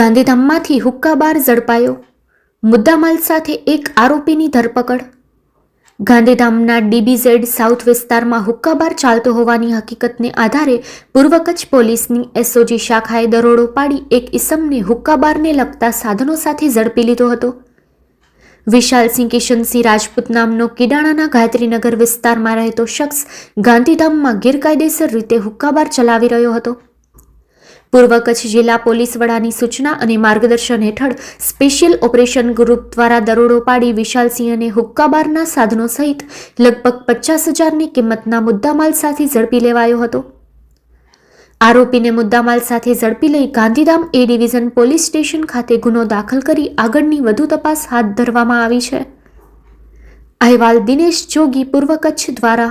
ગાંધીધામમાંથી hookah bar ઝડપાયો. મુદ્દામાલ સાથે એક આરોપીની ધરપકડ. ગાંધીધામના ડીબીઝેડ સાઉથ વિસ્તારમાં હુક્કાબાર ચાલતો હોવાની હકીકતને આધારે પૂર્વ કચ્છ પોલીસની એસઓજી શાખાએ દરોડો પાડી એક ઇસમને હુક્કાબારને લગતા સાધનો સાથે ઝડપી લીધો હતો. વિશાલસિંહ કિશનસિંહ રાજપૂત નામનો કિડાણાના ગાયત્રીનગર વિસ્તારમાં રહેતો શખ્સ ગાંધીધામમાં ગેરકાયદેસર રીતે હુક્કાબાર ચલાવી રહ્યો હતો. પૂર્વ કચ્છ જિલ્લા પોલીસ વડાની સૂચના અને માર્ગદર્શન હેઠળ સ્પેશિયલ ઓપરેશન ગ્રુપ દ્વારા દરોડો પાડી વિશાલસિંહ અને હુક્કાબારના સાધનો સહિત લગભગ પચાસ હજારની કિંમતના મુદ્દામાલ સાથે ઝડપી લેવાયો હતો. આરોપીને મુદ્દામાલ સાથે ઝડપી લઈ Gandhidham A division police station ખાતે ગુનો દાખલ કરી આગળની વધુ તપાસ હાથ ધરવામાં આવી છે. અહેવાલ દિનેશ જોગી, પૂર્વ કચ્છ દ્વારા